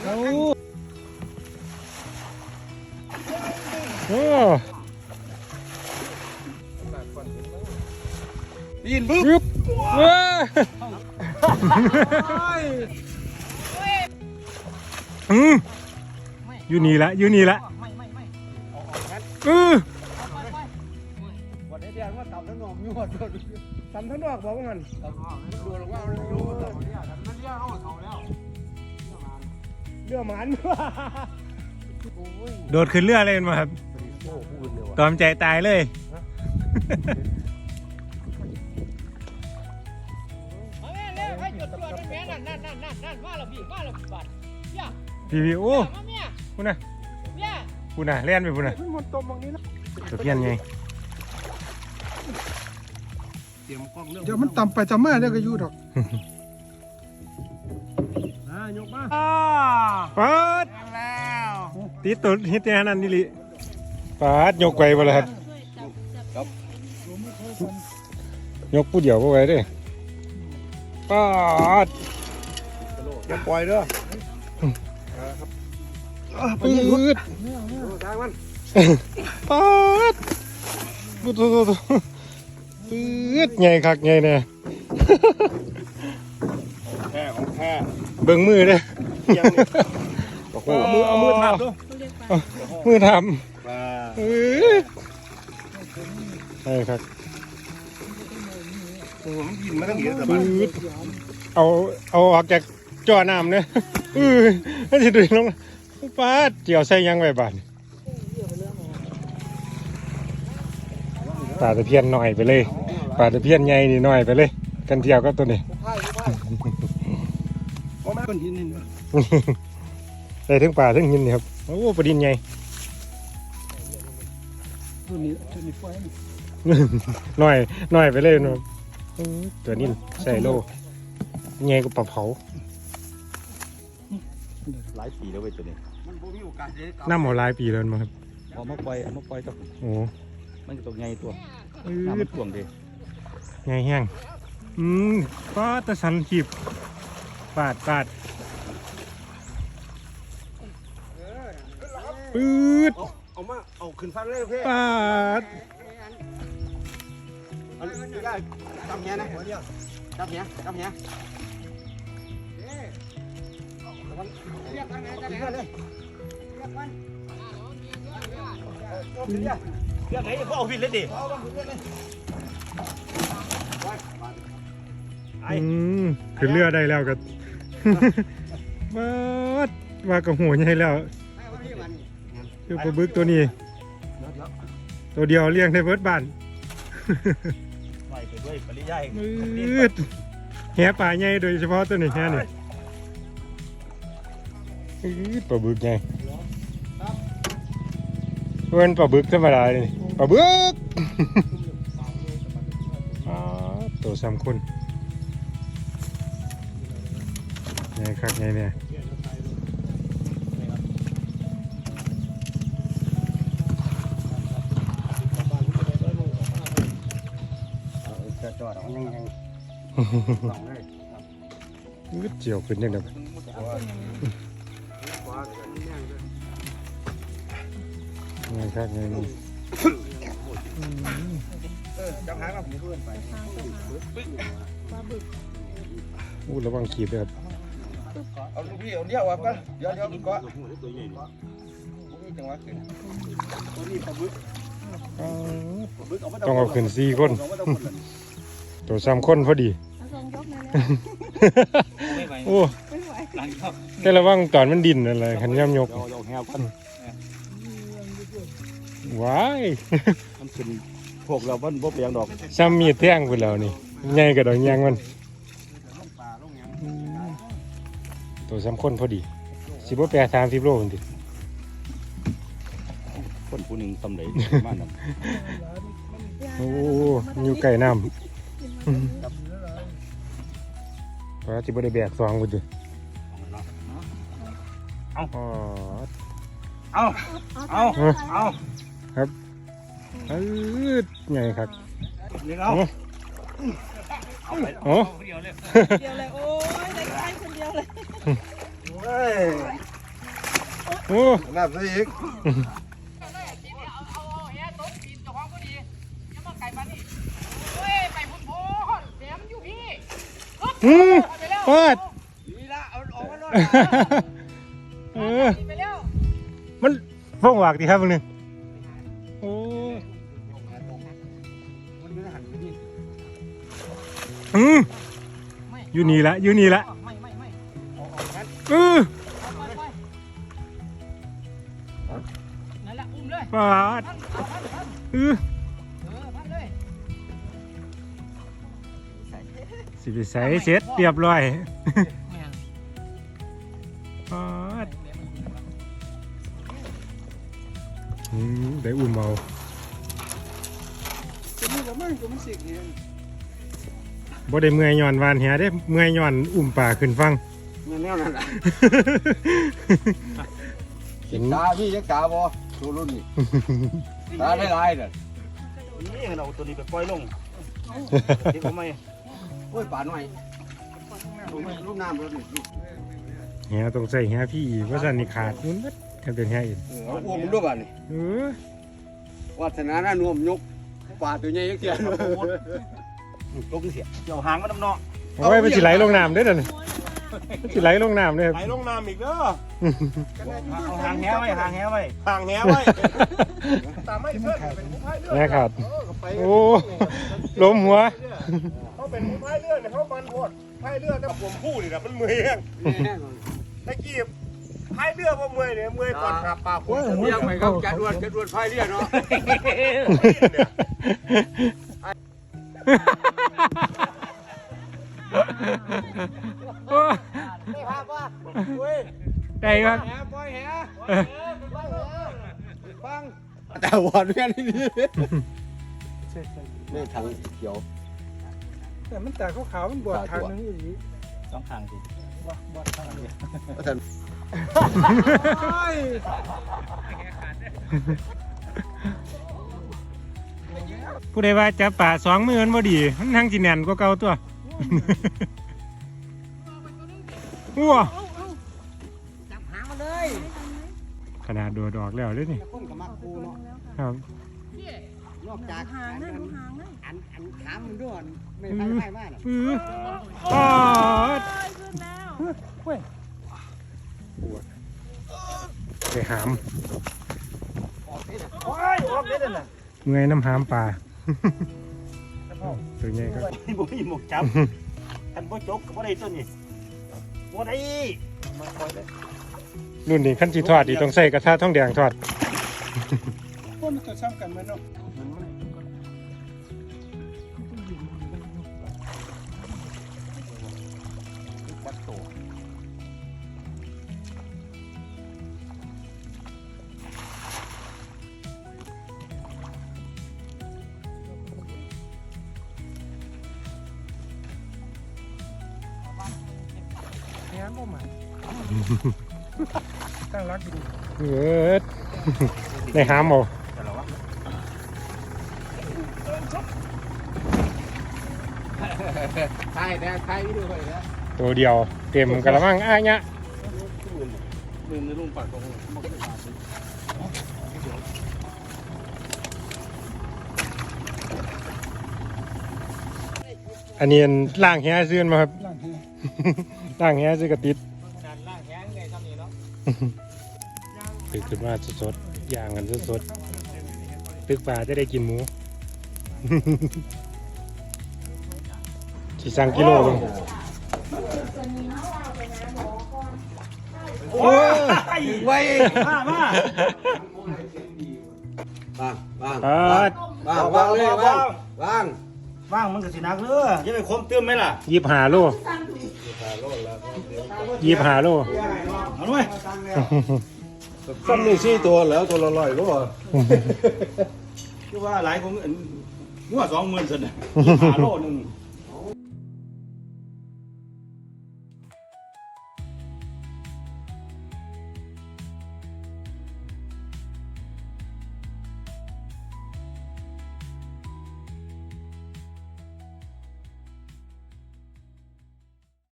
เอาโอ้ยินบึ้มปึ๊บว้าอืมอยู่นี่ละอยู่นี่ละไม่ไม่ไม่เอาออกงั้นเออวันนี้เดียวว่าต่ำทั้งนอกมีหอดด้วยทำทั้งนอกบอกว่างั้นต่ำทั้งนอกดูหรอกว่ามันดูต่ำเนี่ยแต่มันเรียกเขาเขาแล้ว เรื่องหมันโดดขึ้นเรือเลยมาครับโอ้พูดเลยว่ะตอมใจตายเลยมาแม่เร็วให้จุดตัวนั่นแม่นั่นนั่นนั่นนั่นนั่นมาแล้วพี่มาแล้วพี่บัดย่าพี่พี่โอ้มาเมียพูดนะเมียพูดนะเล่นไปพูดนะมันหมดตมบางนี้นะตะเพียนไงเตรียมกล้องเรื่องเดี๋ยวมันต่ำไปต่ำมาเดี๋ยวก็อยู่ดอกอ่ายกมาปัดแล้วตีตุดฮิตแค่นั้นนี่ลิปัดยกไว้บ่ล่ะครับยกผู้เดียวบ่ไว้เด้ปัดอย่าปล่อยเด้อปืดทางมันปัดปุดปุดปุดปืดไงคักไงเนี่ยแค่ของแค่ เบิ่งมือเด้ยังนี่โอ้โหเอามือเอามือทับดูมือทมาำปืดใช่ครับโอ้โหมันยินมาตั้งเยอะแต่ปืบ้านดเอาเอาออกจากจ่อน้ำเนี่ยอือไม่ใช่ดึงลงป้าดเจียวใส่ยังไว้บาดปลาตะเพียนหน่อยไปเลยปลาตะเพียนใหญ่นี่หน่อยไปเลย กันเที่ยวกับตัวนี้ โอ้แม่คนหินนี่ได้ทั้งปลาทั้งหินนี่ครับโอ้ปลาดินใหญ่ตัวนี้ตัวนี้ไฟหน่อยหน่อยไปเลยเนาะอื้อตัวนี้ใส่โลใหญ่กว่าปลาเผาหลายปีแล้วเว้ยตัวนี้มันบ่มีโอกาสได้น้ำหมอหลายปีแล้วมั้งครับเอามาปล่อยเอามาปล่อยตัวโอ้มันก็ตัวใหญ่ตัวอื้น้ำอมันท่วงดิใหญ่แห้งอืมก็ตะสันขีบ ปาดปาดปืดเอามา เอาขึ้นฟังเลยเพ่ปาดอันนี้ได้จับเนี้ยนะจับเนี้ยจับเนี้ยเรียกทางไหนทางไหนเลยเรียกมันเรียกเรื่องไหนจะเอาวินเลยดิเอาบ้างเรียกเลยอืมขึ้นเรือได้แล้วก็ ปาดว่ากระหัวใหญ่แล้วคือปลาบึกตัวนี้ ตัวเดียวเลี้ยงในเบิร์ดบ้านไปไปด้วยปริยายมืดแหป่าใหญ่โดยเฉพาะตัวนี้แค่นี้อื้อปลาบึกใหญ่เว้นปลาบึกธรรมดาเลยปลาบึกอ๋อตัวสามคน ใหญ่คักใหญ่เนี่ยจะจอดยังยังสองเลยอื้อเจียวขึ้นยังไงใหญ่คักใหญ่นี่จับหางกับผมเพื่อนไปอู้ระวังขีบเลยครับ เอาลูกพี่เอาเดียวกันเดี๋ยวเดี๋ยวก็จังหวะขึ้นต้องเอาขึ้นสี่คนตัวสามคนพอดีเอาทรงยกมาแล้ววโอ้ไม่ไหวหลังครับแต่ระวังตอนมันดินอะไรขันย่ำยกเอาเอาแหวกันว้ายมันขึ้นพวกเราบ้านบ่เปียงดอกซ้ำมีดแท่งไปแล้วนี่ใหญ่กระดองยางมัน ตัวสามคนพอดี สิบว่าแปดสามสิบโลคนดิคนผู้หนึ่งทำไรมากนั่นโอ้อยู่ไก่น้ำเพราะที่บ่ได้แบกซองคนดิอ๋อเอาเอาครับเออใหญ่ครับเดี๋ยวโอ้เอาไปโอ้เดียวเลยเดียวเลยโอ้ยได้ใกล้คนเดียวเลย เฮ้ยโอ้นับซะอีกเอาเอาเอาแหตกปีนเจ้าของก็ดีอย่ามาไก่มานี่เฮ้ยไปพุ่นโพนแหมอยู่พี่อืมเอาไปแล้วเปิดนี่ละเอาออกมาเลยเออไปแล้วมันฟ้องหวากดีครับมึงนึงโอ้อืมไม่อยู่นี่ละอยู่นี่ละไม่ไม่ไม่ เออเอาไปไปนั่นแหละอุ้มเลยปาดพันเอาพันพันเออเออพันเลยสิไปใส่เสร็จเรียบร้อยแม่งปาดอืมได้อุ่มเอาจะมีละมั่งตัวมันสิกเนี่ยบ่ได้เมื่อยย้อนวานเหียได้เมื่อยย้อนอุ่มป่าขึ้นฟัง แนวนั่นแหละเห็นตาพี่ยังตาบ่ตัวรุ่นนี่ตาได้ลายเด้อนี่เราตัวนี้ไปปล่อยลงที่ผมไม่โอ้ยป่าหน่อยรูปน้ำรถนี่เหียต้องใส่เหียพี่อีกว่าสั่นนี่ขาดนุ่นมัดกันเป็นเหียอีกเอาอ้วมด้วยบ้านนี่เออวัฒนาหน้านวมยกป่าตัวใหญ่ยังเสียลงเสียเดี๋ยวหางมันน้ำเนาะเอาไว้มันสิไหลลงน้ำเด้อเดี๋ยวนี่มัน สิไหลลงน้ำเด้อไหลลงน้ำอีกเด้อกันได้อยู่เอาหางแหไว้หางแหไว้ห่างแหไว้ตามไม่เพื่อนเป็นผู้พายเรือแน่ขาดเออก็ไปโอ้ล้มหัว เขาเป็นผู้พายเรือเนี่ยเขามันโพดพายเรือแต่ผมพูดนี่นะมันเมื่อยแห้งตะกี้พายเรือบ่เมื่อยเนี่ยเมื่อยก่อนขับปลาโค้งเรียกไปครับจัดวนจัดวนพายเรือเนาะ ได้ครับแหปล่อยแหเออปล่อยแหฟังแต่วันนี้นี่นี่ทางเขียว แต่มันแต่ขาวๆมันบวชทางนึงอีกสองข้างสิบวชทางนี้ท่านผู้ใดว่าจับป่าสองมือมันบ่ดีมันทั้งจีแนนกว่าเก่าตัวว้า นาดโดดออกแล้วเลยนี่ คนกับมักกูเนาะครับ นอกจากหางนะดูหางนะอันอันขามมันด้วยไม่ไปไม่มากหรอกอือปอดเอ้ยขึ้นแล้วไปหามโอ้ยออกเด็ดน่ะเมื่อยน้ำหามป่า ตัวใหญ่ก็บ่มีหมวกจับคันบ่จกก็บ่ได้ตัวนี้บ่ได้ รุ่นนี้ขั้นจีทอดดีต้องใส่กระทะทองแดงทอดคนมันก็ซ้ำกันไหมเนาะแหนบ่หมาย ตั้งรักดีเออได้หามเอาแต่ละวะทายแต่ทายวิดีโอไปแล้วตัวเดียวเต็มกระมังอ้ายะลืมในลุงปากตรงอันนี้ล่างแฮซื้อมาครับล่างแหล่างแฮซื้อกระติด นั่นล่างแหงไงทำนี่เนาะตึกขึ้นมาสดๆย่างกันสดๆตึกป่าจะได้กินหมูสิสั่งกิโลลงโอ้ยไว้มามาบ้างบ้างอ่าบ้างบ้างเลยบ้างบ้างว่างมันก็สิหนักเด้ออย่าไปคมเติมไหมล่ะยิบหาโล ยิบหาโลเอาด้วยซ้ำนี่สี่ตัวแล้วตัวละร้อยรู้ป่ะคือว่าหลายคนอันงัว20,000ซั่นน่ะหาโลนึง